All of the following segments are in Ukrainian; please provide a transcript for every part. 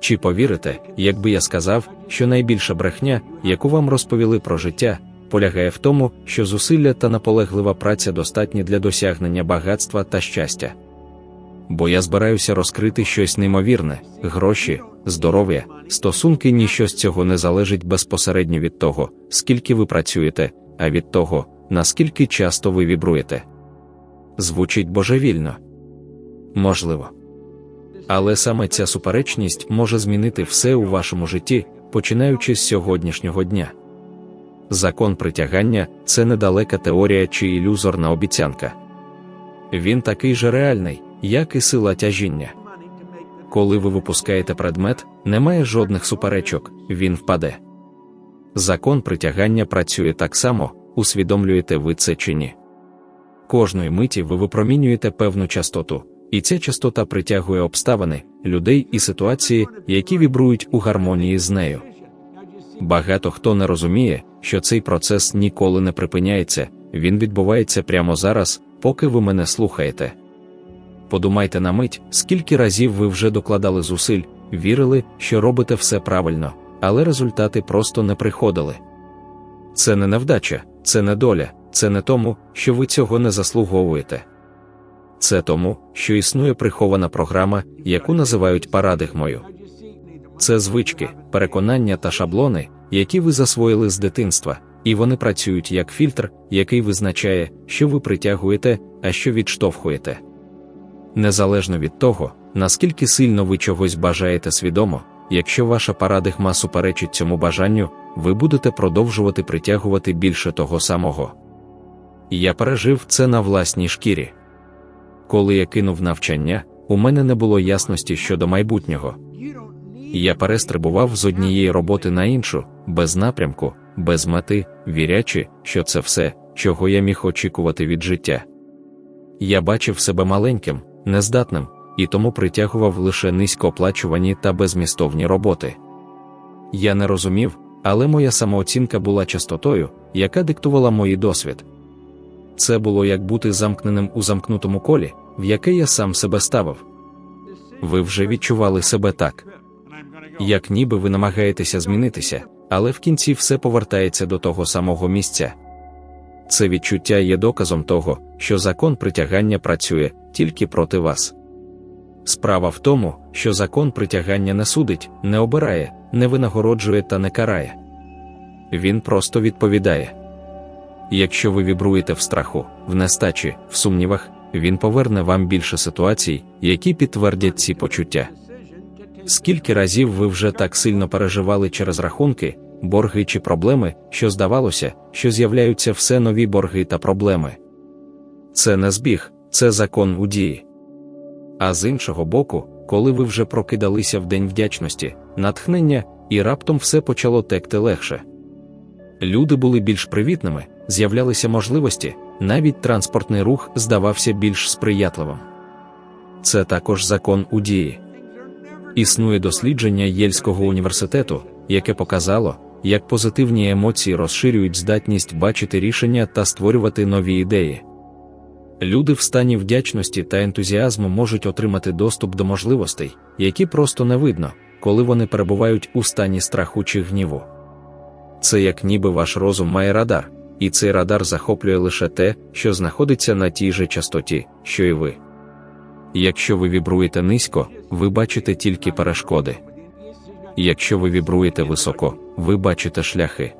Чи повірите, якби я сказав, що найбільша брехня, яку вам розповіли про життя, полягає в тому, що зусилля та наполеглива праця достатні для досягнення багатства та щастя. Бо я збираюся розкрити щось неймовірне, гроші, здоров'я, стосунки ніщо з цього не залежить безпосередньо від того, скільки ви працюєте, а від того, наскільки часто ви вібруєте. Звучить божевільно. Можливо. Але саме ця суперечність може змінити все у вашому житті, починаючи з сьогоднішнього дня. Закон притягання це недалека теорія чи ілюзорна обіцянка. Він такий же реальний, як і сила тяжіння. Коли ви випускаєте предмет, немає жодних суперечок, він впаде. Закон притягання працює так само, усвідомлюєте ви це чи ні. Кожної миті ви випромінюєте певну частоту, і ця частота притягує обставини, людей і ситуації, які вібрують у гармонії з нею. Багато хто не розуміє, що цей процес ніколи не припиняється, він відбувається прямо зараз, поки ви мене слухаєте. Подумайте на мить, скільки разів ви вже докладали зусиль, вірили, що робите все правильно, але результати просто не приходили. Це не невдача, це не доля, це не тому, що ви цього не заслуговуєте. Це тому, що існує прихована програма, яку називають парадигмою. Це звички, переконання та шаблони, які ви засвоїли з дитинства, і вони працюють як фільтр, який визначає, що ви притягуєте, а що відштовхуєте. Незалежно від того, наскільки сильно ви чогось бажаєте свідомо, якщо ваша парадигма суперечить цьому бажанню, ви будете продовжувати притягувати більше того самого. Я пережив це на власній шкірі. Коли я кинув навчання, у мене не було ясності щодо майбутнього. Я перестрибував з однієї роботи на іншу, без напрямку, без мети, вірячи, що це все, чого я міг очікувати від життя. Я бачив себе маленьким, нездатним, і тому притягував лише низькооплачувані та безмістовні роботи. Я не розумів, але моя самооцінка була частотою, яка диктувала мій досвід. Це було як бути замкненим у замкнутому колі, в яке я сам себе ставив. Ви вже відчували себе так. Як ніби ви намагаєтеся змінитися, але в кінці все повертається до того самого місця. Це відчуття є доказом того, що закон притягання працює тільки проти вас. Справа в тому, що закон притягання не судить, не обирає, не винагороджує та не карає. Він просто відповідає. Якщо ви вібруєте в страху, в нестачі, в сумнівах, він поверне вам більше ситуацій, які підтвердять ці почуття. Скільки разів ви вже так сильно переживали через рахунки, борги чи проблеми, що здавалося, що з'являються все нові борги та проблеми. Це не збіг, це закон у дії. А з іншого боку, коли ви вже прокидалися в день вдячності, натхнення, і раптом все почало текти легше. Люди були більш привітними, з'являлися можливості, навіть транспортний рух здавався більш сприятливим. Це також закон у дії. Існує дослідження Єльського університету, яке показало, як позитивні емоції розширюють здатність бачити рішення та створювати нові ідеї. Люди в стані вдячності та ентузіазму можуть отримати доступ до можливостей, які просто не видно, коли вони перебувають у стані страху чи гніву. Це як ніби ваш розум має радар, і цей радар захоплює лише те, що знаходиться на тій же частоті, що і ви. Якщо ви вібруєте низько, ви бачите тільки перешкоди. Якщо ви вібруєте високо, ви бачите шляхи.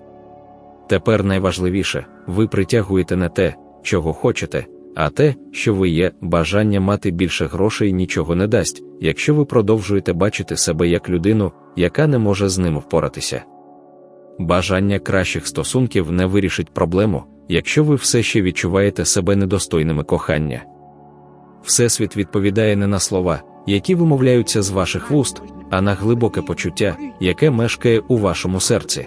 Тепер найважливіше, ви притягуєте не те, чого хочете, а те, що ви є, бажання мати більше грошей нічого не дасть, якщо ви продовжуєте бачити себе як людину, яка не може з ним впоратися. Бажання кращих стосунків не вирішить проблему, якщо ви все ще відчуваєте себе недостойними кохання. Всесвіт відповідає не на слова, які вимовляються з ваших вуст, а на глибоке почуття, яке мешкає у вашому серці.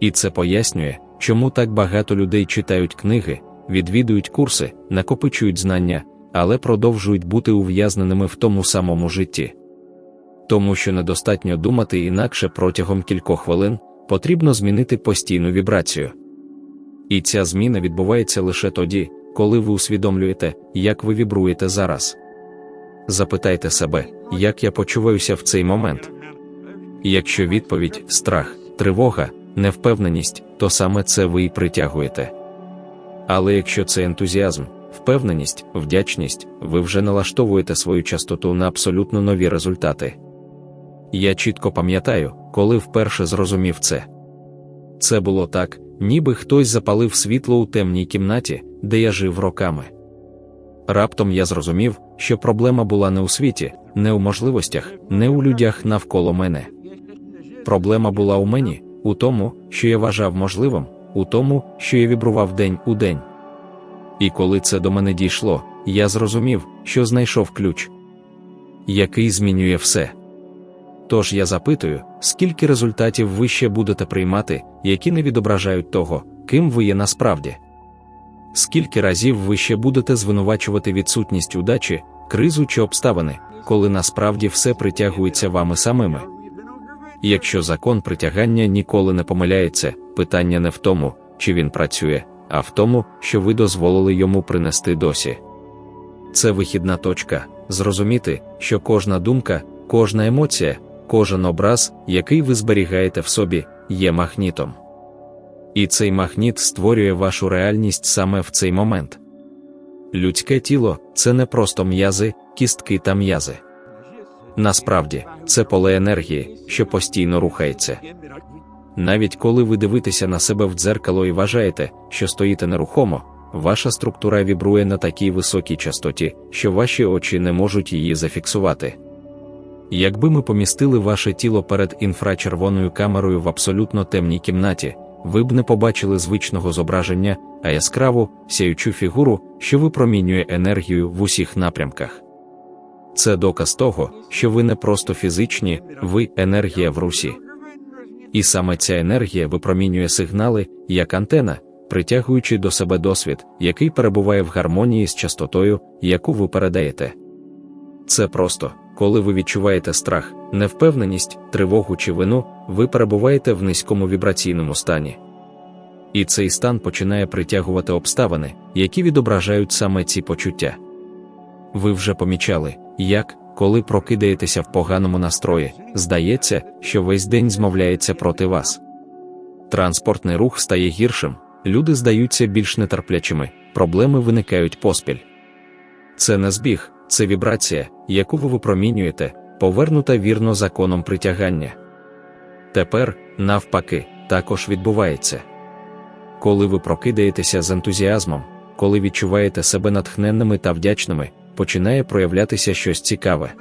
І це пояснює, чому так багато людей читають книги, відвідують курси, накопичують знання, але продовжують бути ув'язненими в тому самому житті. Тому що недостатньо думати інакше протягом кількох хвилин, потрібно змінити постійну вібрацію. І ця зміна відбувається лише тоді, коли ви усвідомлюєте, як ви вібруєте зараз. Запитайте себе, як я почуваюся в цей момент. Якщо відповідь страх, тривога, невпевненість, то саме це ви і притягуєте. Але якщо це ентузіазм, впевненість, вдячність, ви вже налаштовуєте свою частоту на абсолютно нові результати. Я чітко пам'ятаю, коли вперше зрозумів це. Це було так, ніби хтось запалив світло у темній кімнаті, де я жив роками. Раптом я зрозумів, що проблема була не у світі, не у можливостях, не у людях навколо мене. Проблема була у мені, у тому, що я вважав можливим, у тому, що я вібрував день у день. І коли це до мене дійшло, я зрозумів, що знайшов ключ, який змінює все. Тож я запитую, скільки результатів ви ще будете приймати, які не відображають того, ким ви є насправді. Скільки разів ви ще будете звинувачувати відсутність удачі, кризу чи обставини, коли насправді все притягується вами самими? Якщо закон притягання ніколи не помиляється, питання не в тому, чи він працює, а в тому, що ви дозволили йому принести досі. Це вихідна точка зрозуміти, що кожна думка, кожна емоція, кожен образ, який ви зберігаєте в собі, є магнітом. І цей магніт створює вашу реальність саме в цей момент. Людське тіло це не просто м'язи, кістки та м'язи. Насправді, це поле енергії, що постійно рухається. Навіть коли ви дивитеся на себе в дзеркало і вважаєте, що стоїте нерухомо, ваша структура вібрує на такій високій частоті, що ваші очі не можуть її зафіксувати. Якби ми помістили ваше тіло перед інфрачервоною камерою в абсолютно темній кімнаті, ви б не побачили звичного зображення, а яскраву, сяючу фігуру, що випромінює енергію в усіх напрямках. Це доказ того, що ви не просто фізичні, ви енергія в русі. І саме ця енергія випромінює сигнали, як антена, притягуючи до себе досвід, який перебуває в гармонії з частотою, яку ви передаєте. Це просто, коли ви відчуваєте страх, невпевненість, тривогу чи вину, ви перебуваєте в низькому вібраційному стані. І цей стан починає притягувати обставини, які відображають саме ці почуття. Ви вже помічали, як, коли прокидаєтеся в поганому настрої, здається, що весь день змовляється проти вас. Транспортний рух стає гіршим, люди здаються більш нетерплячими, проблеми виникають поспіль. Це не збіг, це вібрація, яку ви випромінюєте, повернута вірно законом притягання. Тепер, навпаки, також відбувається. Коли ви прокидаєтеся з ентузіазмом, коли відчуваєте себе натхненними та вдячними, починає проявлятися щось цікаве.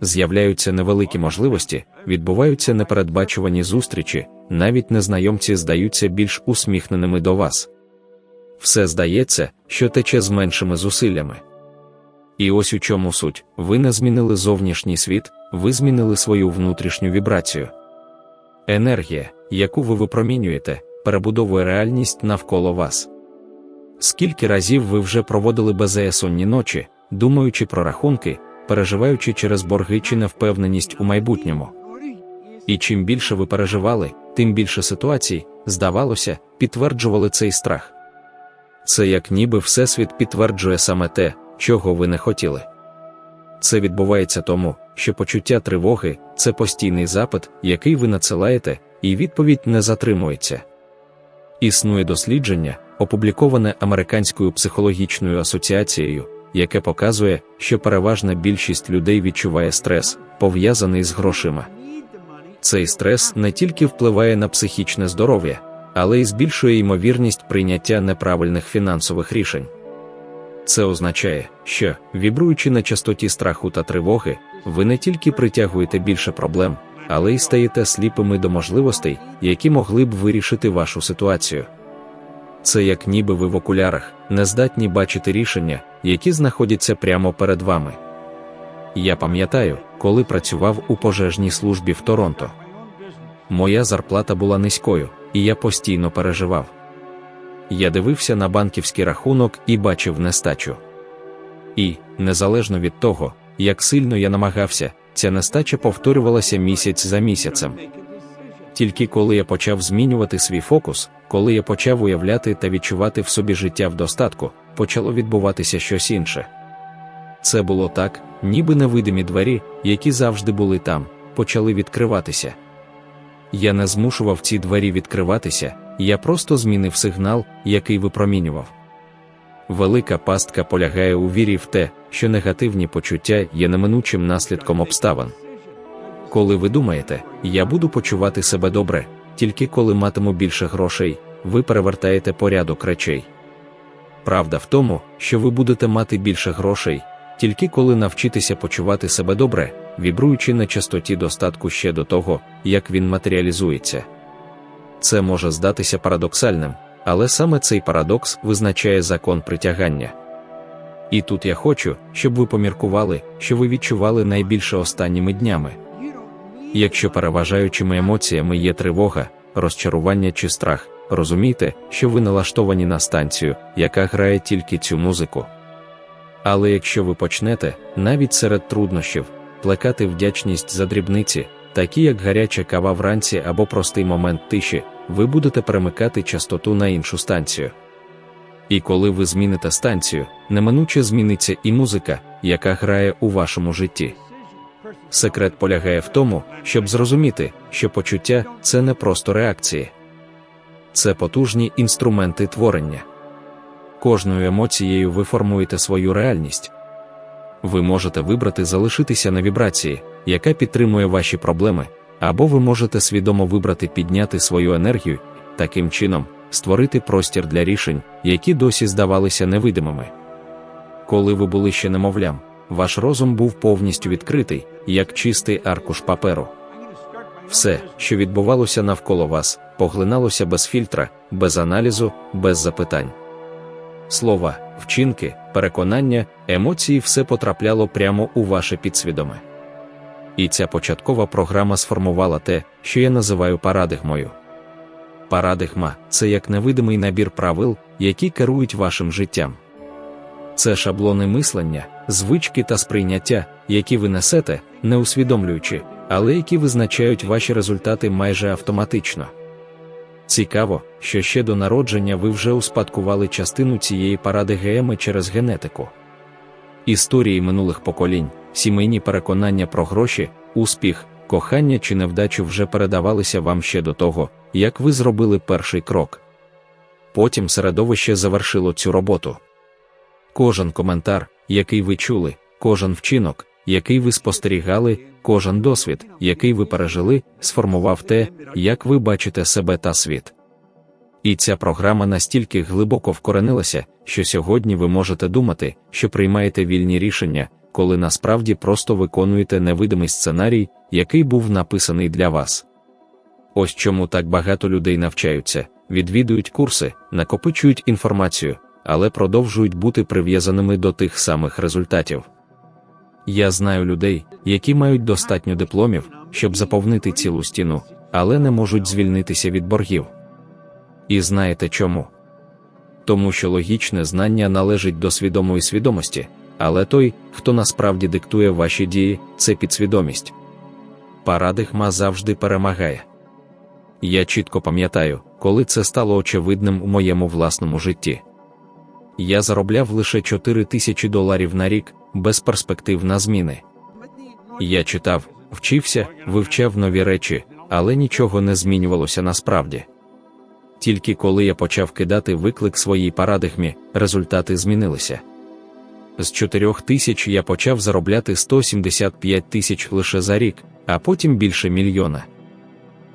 З'являються невеликі можливості, відбуваються непередбачувані зустрічі, навіть незнайомці здаються більш усміхненими до вас. Все здається, що тече з меншими зусиллями. І ось у чому суть: ви не змінили зовнішній світ, ви змінили свою внутрішню вібрацію. Енергія, яку ви випромінюєте, перебудовує реальність навколо вас. Скільки разів ви вже проводили безсонні ночі, думаючи про рахунки, переживаючи через борги чи невпевненість у майбутньому. І чим більше ви переживали, тим більше ситуацій, здавалося, підтверджували цей страх. Це як ніби Всесвіт підтверджує саме те, чого ви не хотіли. Це відбувається тому, що почуття тривоги це постійний запит, який ви надсилаєте, і відповідь не затримується. Існує дослідження, опубліковане Американською психологічною асоціацією, яке показує, що переважна більшість людей відчуває стрес, пов'язаний з грошима. Цей стрес не тільки впливає на психічне здоров'я, але й збільшує ймовірність прийняття неправильних фінансових рішень. Це означає, що, вібруючи на частоті страху та тривоги, ви не тільки притягуєте більше проблем, але й стаєте сліпими до можливостей, які могли б вирішити вашу ситуацію. Це як ніби ви в окулярах, не здатні бачити рішення, які знаходяться прямо перед вами. Я пам'ятаю, коли працював у пожежній службі в Торонто. Моя зарплата була низькою, і я постійно переживав. Я дивився на банківський рахунок і бачив нестачу. І, незалежно від того, як сильно я намагався, ця нестача повторювалася місяць за місяцем. Тільки коли я почав змінювати свій фокус, коли я почав уявляти та відчувати в собі життя в достатку, почало відбуватися щось інше. Це було так, ніби невидимі двері, які завжди були там, почали відкриватися. Я не змушував ці двері відкриватися, я просто змінив сигнал, який випромінював. Велика пастка полягає у вірі в те, що негативні почуття є неминучим наслідком обставин. Коли ви думаєте, я буду почувати себе добре, тільки коли матиму більше грошей, ви перевертаєте порядок речей. Правда в тому, що ви будете мати більше грошей, тільки коли навчитеся почувати себе добре, вібруючи на частоті достатку ще до того, як він матеріалізується. Це може здатися парадоксальним, але саме цей парадокс визначає закон притягання. І тут я хочу, щоб ви поміркували, що ви відчували найбільше останніми днями. Якщо переважаючими емоціями є тривога, розчарування чи страх, розумійте, що ви налаштовані на станцію, яка грає тільки цю музику. Але якщо ви почнете, навіть серед труднощів, плекати вдячність за дрібниці, такі як гаряча кава вранці або простий момент тиші, ви будете перемикати частоту на іншу станцію. І коли ви зміните станцію, неминуче зміниться і музика, яка грає у вашому житті. Секрет полягає в тому, щоб зрозуміти, що почуття це не просто реакції, це потужні інструменти творення. Кожною емоцією ви формуєте свою реальність. Ви можете вибрати залишитися на вібрації, яка підтримує ваші проблеми, або ви можете свідомо вибрати підняти свою енергію, таким чином створити простір для рішень, які досі здавалися невидимими. Коли ви були ще немовлям, ваш розум був повністю відкритий, як чистий аркуш паперу. Все, що відбувалося навколо вас, поглиналося без фільтра, без аналізу, без запитань. Слова, вчинки, переконання, емоції все потрапляло прямо у ваше підсвідоме. І ця початкова програма сформувала те, що я називаю парадигмою. Парадигма це як невидимий набір правил, які керують вашим життям. Це шаблони мислення, звички та сприйняття, які ви несете, не усвідомлюючи, але які визначають ваші результати майже автоматично. Цікаво, що ще до народження ви вже успадкували частину цієї паради ГМ через генетику. Історії минулих поколінь, сімейні переконання про гроші, успіх, кохання чи невдачу вже передавалися вам ще до того, як ви зробили перший крок. Потім середовище завершило цю роботу. Кожен коментар, який ви чули, кожен вчинок, який ви спостерігали, кожен досвід, який ви пережили, сформував те, як ви бачите себе та світ. І ця програма настільки глибоко вкоренилася, що сьогодні ви можете думати, що приймаєте вільні рішення, коли насправді просто виконуєте невидимий сценарій, який був написаний для вас. Ось чому так багато людей навчаються, відвідують курси, накопичують інформацію, але продовжують бути прив'язаними до тих самих результатів. Я знаю людей, які мають достатньо дипломів, щоб заповнити цілу стіну, але не можуть звільнитися від боргів. І знаєте чому? Тому що логічне знання належить до свідомої свідомості, але той, хто насправді диктує ваші дії, це підсвідомість. Парадигма завжди перемагає. Я чітко пам'ятаю, коли це стало очевидним у моєму власному житті. Я заробляв лише 4 тисячі доларів на рік, без перспектив на зміни. Я читав, вчився, вивчав нові речі, але нічого не змінювалося насправді. Тільки коли я почав кидати виклик своїй парадигмі, результати змінилися. З 4 тисяч я почав заробляти 175 тисяч лише за рік, а потім більше мільйона.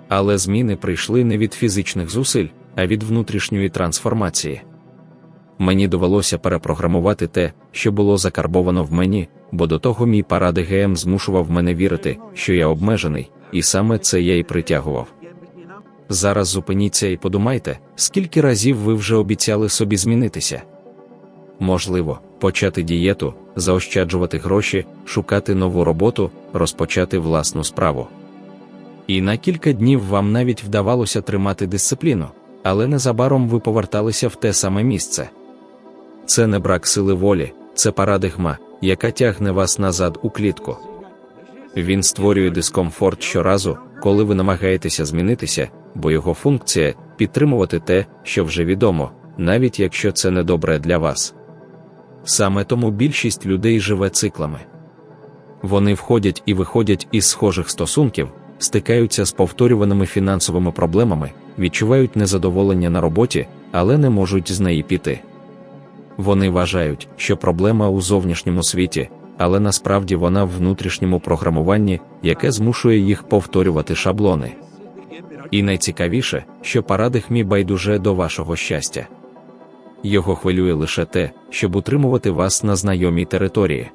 Але зміни прийшли не від фізичних зусиль, а від внутрішньої трансформації. Мені довелося перепрограмувати те, що було закарбовано в мені, бо до того мій паради ГМ змушував мене вірити, що я обмежений, і саме це я й притягував. Зараз зупиніться і подумайте, скільки разів ви вже обіцяли собі змінитися. Можливо, почати дієту, заощаджувати гроші, шукати нову роботу, розпочати власну справу. І на кілька днів вам навіть вдавалося тримати дисципліну, але незабаром ви поверталися в те саме місце. Це не брак сили волі, це парадигма, яка тягне вас назад у клітку. Він створює дискомфорт щоразу, коли ви намагаєтеся змінитися, бо його функція підтримувати те, що вже відомо, навіть якщо це не добре для вас. Саме тому більшість людей живе циклами. Вони входять і виходять із схожих стосунків, стикаються з повторюваними фінансовими проблемами, відчувають незадоволення на роботі, але не можуть з неї піти. Вони вважають, що проблема у зовнішньому світі, але насправді вона в внутрішньому програмуванні, яке змушує їх повторювати шаблони. І найцікавіше, що парадигмі байдуже до вашого щастя. Його хвилює лише те, щоб утримувати вас на знайомій території.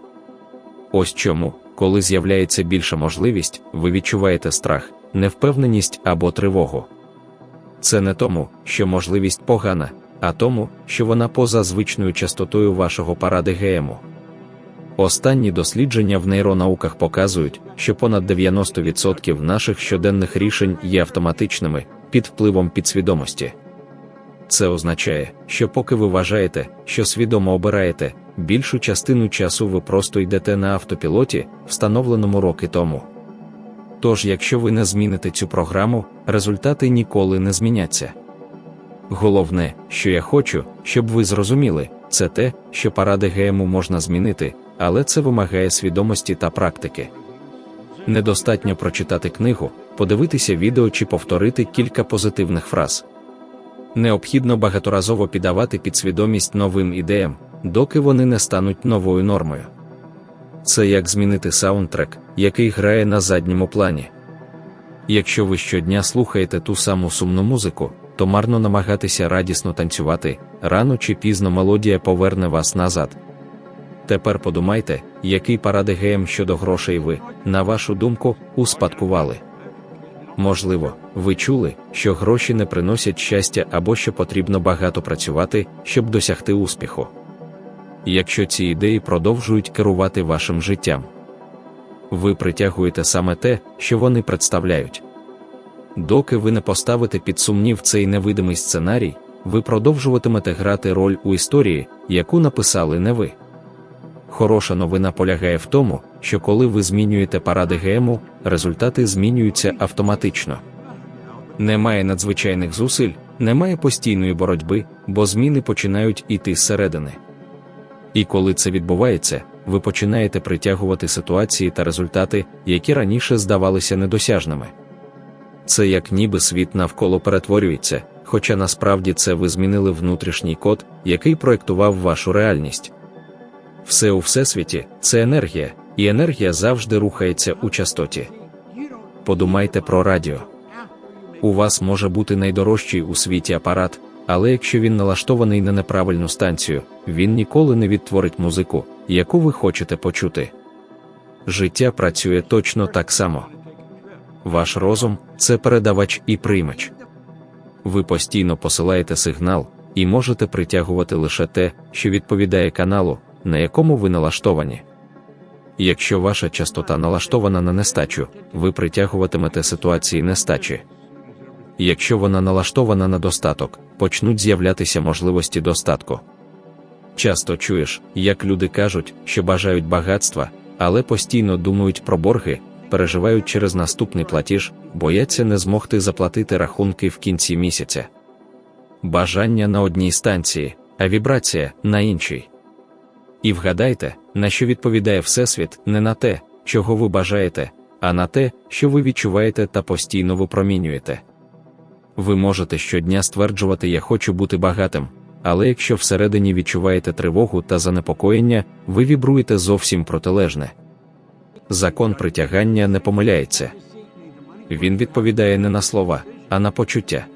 Ось чому, коли з'являється більша можливість, ви відчуваєте страх, невпевненість або тривогу. Це не тому, що можливість погана, а тому, що вона поза звичною частотою вашого паради парадигему. Останні дослідження в нейронауках показують, що понад 90% наших щоденних рішень є автоматичними під впливом підсвідомості. Це означає, що поки ви вважаєте, що свідомо обираєте, більшу частину часу ви просто йдете на автопілоті, встановленому роки тому. Тож, якщо ви не зміните цю програму, результати ніколи не зміняться. Головне, що я хочу, щоб ви зрозуміли, це те, що паради ГМУ можна змінити, але це вимагає свідомості та практики. Недостатньо прочитати книгу, подивитися відео чи повторити кілька позитивних фраз. Необхідно багаторазово піддавати підсвідомість новим ідеям, доки вони не стануть новою нормою. Це як змінити саундтрек, який грає на задньому плані. Якщо ви щодня слухаєте ту саму сумну музику, то марно намагатися радісно танцювати, рано чи пізно мелодія поверне вас назад. Тепер подумайте, який парадигеєм щодо грошей ви, на вашу думку, успадкували. Можливо, ви чули, що гроші не приносять щастя або що потрібно багато працювати, щоб досягти успіху. Якщо ці ідеї продовжують керувати вашим життям, ви притягуєте саме те, що вони представляють. Доки ви не поставите під сумнів цей невидимий сценарій, ви продовжуватимете грати роль у історії, яку написали не ви. Хороша новина полягає в тому, що коли ви змінюєте паради ГМу, результати змінюються автоматично. Немає надзвичайних зусиль, немає постійної боротьби, бо зміни починають іти зсередини. І коли це відбувається, ви починаєте притягувати ситуації та результати, які раніше здавалися недосяжними. Це як ніби світ навколо перетворюється, хоча насправді це ви змінили внутрішній код, який проєктував вашу реальність. Все у всесвіті це енергія, і енергія завжди рухається у частоті. Подумайте про радіо. У вас може бути найдорожчий у світі апарат, але якщо він налаштований на неправильну станцію, він ніколи не відтворить музику, яку ви хочете почути. Життя працює точно так само. Ваш розум це передавач і приймач. Ви постійно посилаєте сигнал і можете притягувати лише те, що відповідає каналу, на якому ви налаштовані. Якщо ваша частота налаштована на нестачу, ви притягуватимете ситуації нестачі. Якщо вона налаштована на достаток, почнуть з'являтися можливості достатку. Часто чуєш, як люди кажуть, що бажають багатства, але постійно думають про борги, переживають через наступний платіж, бояться не змогти заплатити рахунки в кінці місяця. Бажання на одній станції, а вібрація на іншій. І вгадайте, на що відповідає Всесвіт не на те, чого ви бажаєте, а на те, що ви відчуваєте та постійно випромінюєте. Ви можете щодня стверджувати Я хочу бути багатим, але якщо всередині відчуваєте тривогу та занепокоєння, ви вібруєте зовсім протилежне. Закон притягання не помиляється. Він відповідає не на слова, а на почуття.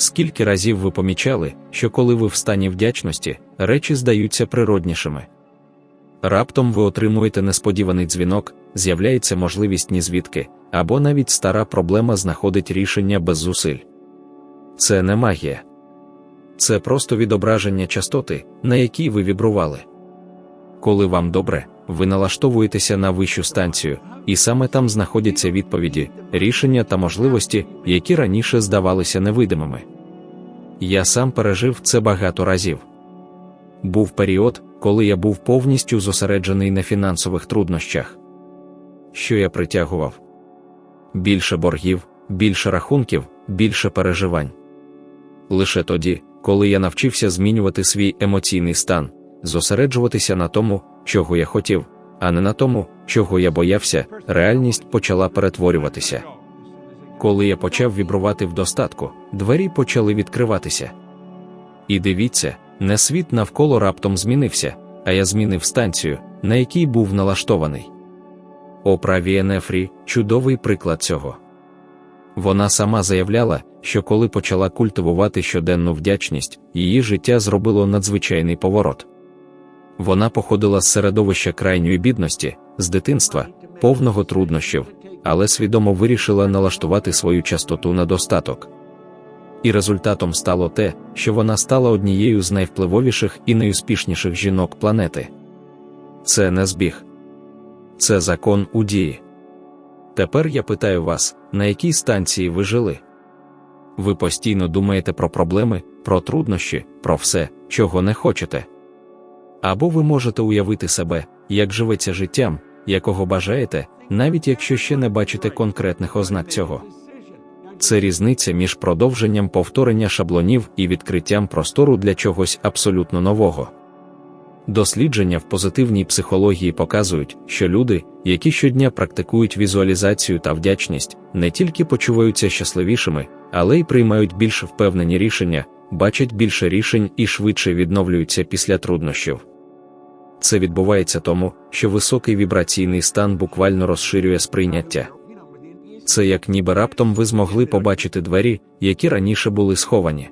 Скільки разів ви помічали, що коли ви в стані вдячності, речі здаються природнішими. Раптом ви отримуєте несподіваний дзвінок, з'являється можливість ні звідки, або навіть стара проблема знаходить рішення без зусиль. Це не магія. Це просто відображення частоти, на якій ви вібрували. Коли вам добре, ви налаштовуєтеся на вищу станцію, і саме там знаходяться відповіді, рішення та можливості, які раніше здавалися невидимими. Я сам пережив це багато разів. Був період, коли я був повністю зосереджений на фінансових труднощах. Що я притягував? Більше боргів, більше рахунків, більше переживань. Лише тоді, коли я навчився змінювати свій емоційний стан, зосереджуватися на тому, чого я хотів, а не на тому, чого я боявся, реальність почала перетворюватися. Коли я почав вібрувати в достатку, двері почали відкриватися. І дивіться, не світ навколо раптом змінився, а я змінив станцію, на якій був налаштований. Опра Віенефрі чудовий приклад цього. Вона сама заявляла, що коли почала культивувати щоденну вдячність, її життя зробило надзвичайний поворот. Вона походила з середовища крайньої бідності, з дитинства, повного труднощів, але свідомо вирішила налаштувати свою частоту на достаток. І результатом стало те, що вона стала однією з найвпливовіших і найуспішніших жінок планети. Це не збіг, це закон у дії. Тепер я питаю вас, на якій станції ви жили? Ви постійно думаєте про проблеми, про труднощі, про все, чого не хочете. Або ви можете уявити себе, як живеться життям, якого бажаєте, навіть якщо ще не бачите конкретних ознак цього. Це різниця між продовженням повторення шаблонів і відкриттям простору для чогось абсолютно нового. Дослідження в позитивній психології показують, що люди, які щодня практикують візуалізацію та вдячність, не тільки почуваються щасливішими, але й приймають більш впевнені рішення, бачать більше рішень і швидше відновлюються після труднощів. Це відбувається тому, що високий вібраційний стан буквально розширює сприйняття. Це як ніби раптом ви змогли побачити двері, які раніше були сховані.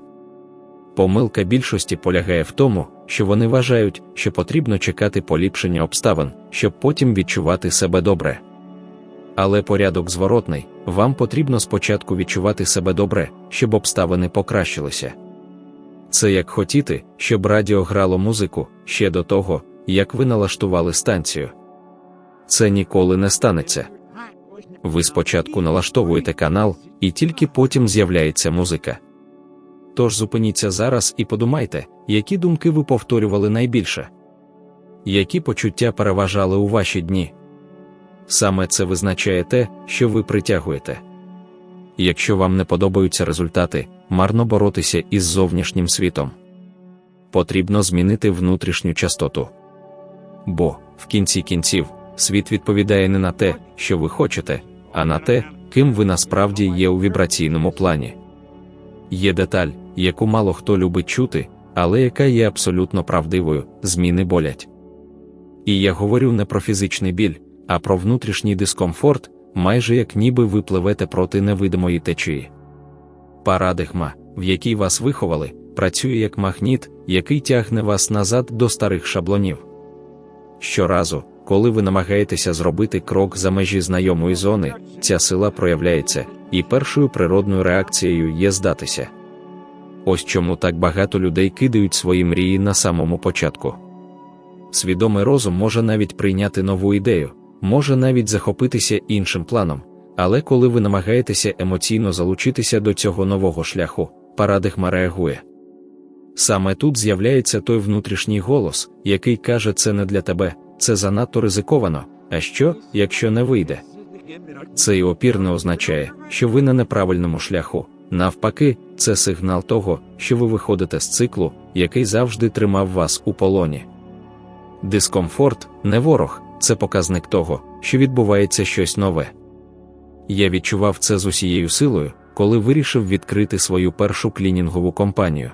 Помилка більшості полягає в тому, що вони вважають, що потрібно чекати поліпшення обставин, щоб потім відчувати себе добре. Але порядок зворотний, вам потрібно спочатку відчувати себе добре, щоб обставини покращилися. Це як хотіти, щоб радіо грало музику ще до того, як ви налаштували станцію. Це ніколи не станеться. Ви спочатку налаштовуєте канал, і тільки потім з'являється музика. Тож зупиніться зараз і подумайте, які думки ви повторювали найбільше, які почуття переважали у ваші дні. Саме це визначає те, що ви притягуєте. Якщо вам не подобаються результати, марно боротися із зовнішнім світом. Потрібно змінити внутрішню частоту. Бо, в кінці кінців, світ відповідає не на те, що ви хочете, а на те, ким ви насправді є у вібраційному плані. Є деталь, яку мало хто любить чути, але яка є абсолютно правдивою, зміни болять. І я говорю не про фізичний біль, а про внутрішній дискомфорт, майже як ніби ви пливете проти невидимої течії. Парадигма, в якій вас виховали, працює як магніт, який тягне вас назад до старих шаблонів. Щоразу, коли ви намагаєтеся зробити крок за межі знайомої зони, ця сила проявляється, і першою природною реакцією є здатися. Ось чому так багато людей кидають свої мрії на самому початку. Свідомий розум може навіть прийняти нову ідею, може навіть захопитися іншим планом, але коли ви намагаєтеся емоційно залучитися до цього нового шляху, парадигма реагує. Саме тут з'являється той внутрішній голос, який каже, це не для тебе, це занадто ризиковано. А що, якщо не вийде? Цей опір не означає, що ви на неправильному шляху. Навпаки, це сигнал того, що ви виходите з циклу, який завжди тримав вас у полоні. Дискомфорт не ворог, це показник того, що відбувається щось нове. Я відчував це з усією силою, коли вирішив відкрити свою першу клінінгову компанію.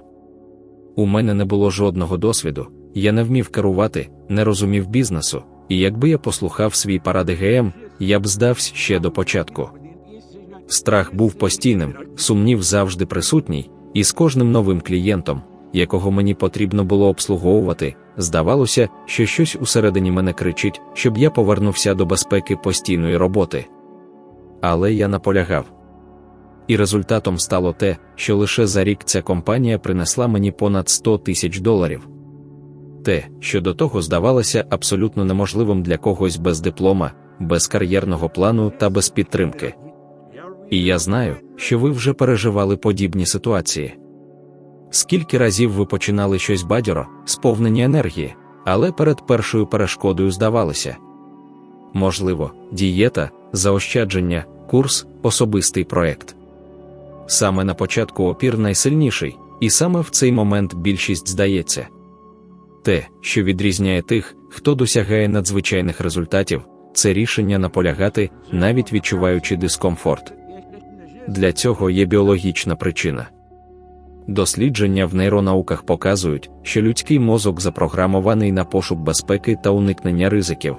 У мене не було жодного досвіду, я не вмів керувати, не розумів бізнесу, і якби я послухав свій паради ГМ, я б здався ще до початку. Страх був постійним, сумнів завжди присутній, і з кожним новим клієнтом, якого мені потрібно було обслуговувати, здавалося, що щось усередині мене кричить, щоб я повернувся до безпеки постійної роботи. Але я наполягав. І результатом стало те, що лише за рік ця компанія принесла мені понад 100 тисяч доларів. Те, що до того здавалося абсолютно неможливим для когось без диплома, без кар'єрного плану та без підтримки. І я знаю, що ви вже переживали подібні ситуації. Скільки разів ви починали щось бадьоро, сповнені енергії, але перед першою перешкодою здавалося можливо, дієта, заощадження, курс, особистий проект. Саме на початку опір найсильніший, і саме в цей момент більшість здається. Те, що відрізняє тих, хто досягає надзвичайних результатів, це рішення наполягати, навіть відчуваючи дискомфорт. Для цього є біологічна причина. Дослідження в нейронауках показують, що людський мозок запрограмований на пошук безпеки та уникнення ризиків.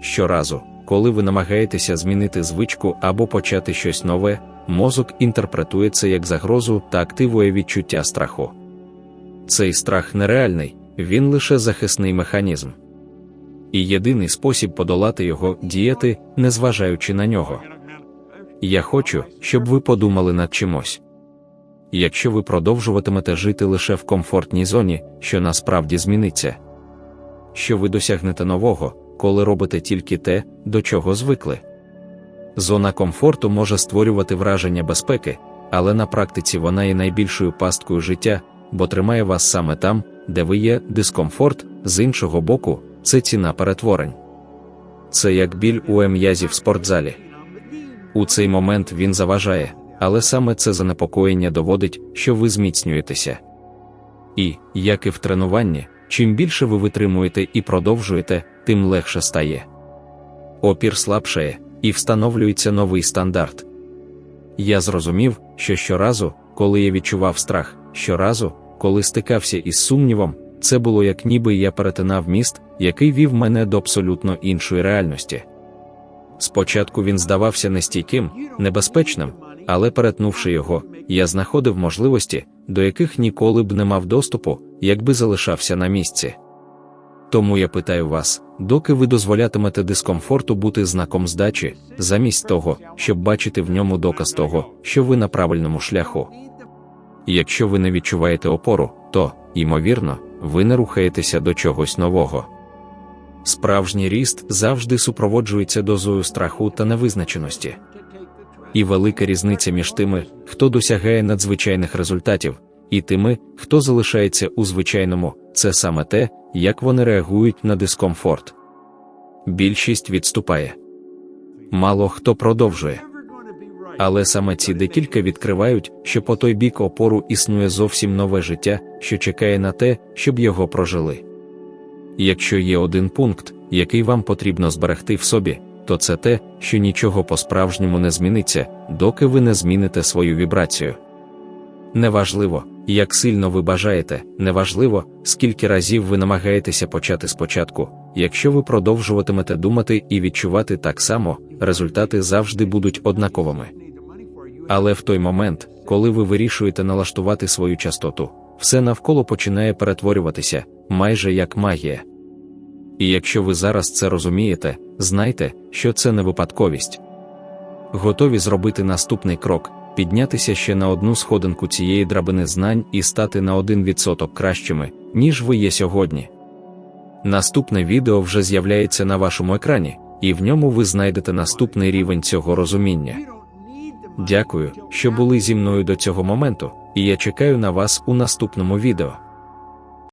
Щоразу, коли ви намагаєтеся змінити звичку або почати щось нове, мозок інтерпретує це як загрозу та активує відчуття страху. Цей страх нереальний, він лише захисний механізм. І єдиний спосіб подолати його діяти, незважаючи на нього. Я хочу, щоб ви подумали над чимось. Якщо ви продовжуватимете жити лише в комфортній зоні, що насправді зміниться, що ви досягнете нового, коли робите тільки те, до чого звикли. Зона комфорту може створювати враження безпеки, але на практиці вона є найбільшою пасткою життя, бо тримає вас саме там, де ви є, дискомфорт, з іншого боку, це ціна перетворень. Це як біль у ем'язі в спортзалі. У цей момент він заважає, але саме це занепокоєння доводить, що ви зміцнюєтеся. І, як і в тренуванні, чим більше ви витримуєте і продовжуєте, тим легше стає. Опір слабшає, і встановлюється новий стандарт. Я зрозумів, що щоразу, коли я відчував страх, щоразу, коли стикався із сумнівом, це було як ніби я перетинав міст, який вів мене до абсолютно іншої реальності. Спочатку він здавався нестійким, небезпечним, але перетнувши його, я знаходив можливості, до яких ніколи б не мав доступу, якби залишався на місці. Тому я питаю вас, доки ви дозволятимете дискомфорту бути знаком здачі, замість того, щоб бачити в ньому доказ того, що ви на правильному шляху. Якщо ви не відчуваєте опору, то, ймовірно, ви не рухаєтеся до чогось нового. Справжній ріст завжди супроводжується дозою страху та невизначеності. І велика різниця між тими, хто досягає надзвичайних результатів, і тими, хто залишається у звичайному, це саме те, як вони реагують на дискомфорт. Більшість відступає. Мало хто продовжує. Але саме ці декілька відкривають, що по той бік опору існує зовсім нове життя, що чекає на те, щоб його прожили. Якщо є один пункт, який вам потрібно зберегти в собі, то це те, що нічого по-справжньому не зміниться, доки ви не зміните свою вібрацію. Неважливо, як сильно ви бажаєте, неважливо, скільки разів ви намагаєтеся почати спочатку, якщо ви продовжуватимете думати і відчувати так само, результати завжди будуть однаковими. Але в той момент, коли ви вирішуєте налаштувати свою частоту, все навколо починає перетворюватися, майже як магія. І якщо ви зараз це розумієте, знайте, що це не випадковість. Готові зробити наступний крок, піднятися ще на одну сходинку цієї драбини знань і стати на один відсоток кращими, ніж ви є сьогодні. Наступне відео вже з'являється на вашому екрані, і в ньому ви знайдете наступний рівень цього розуміння. Дякую, що були зі мною до цього моменту, і я чекаю на вас у наступному відео.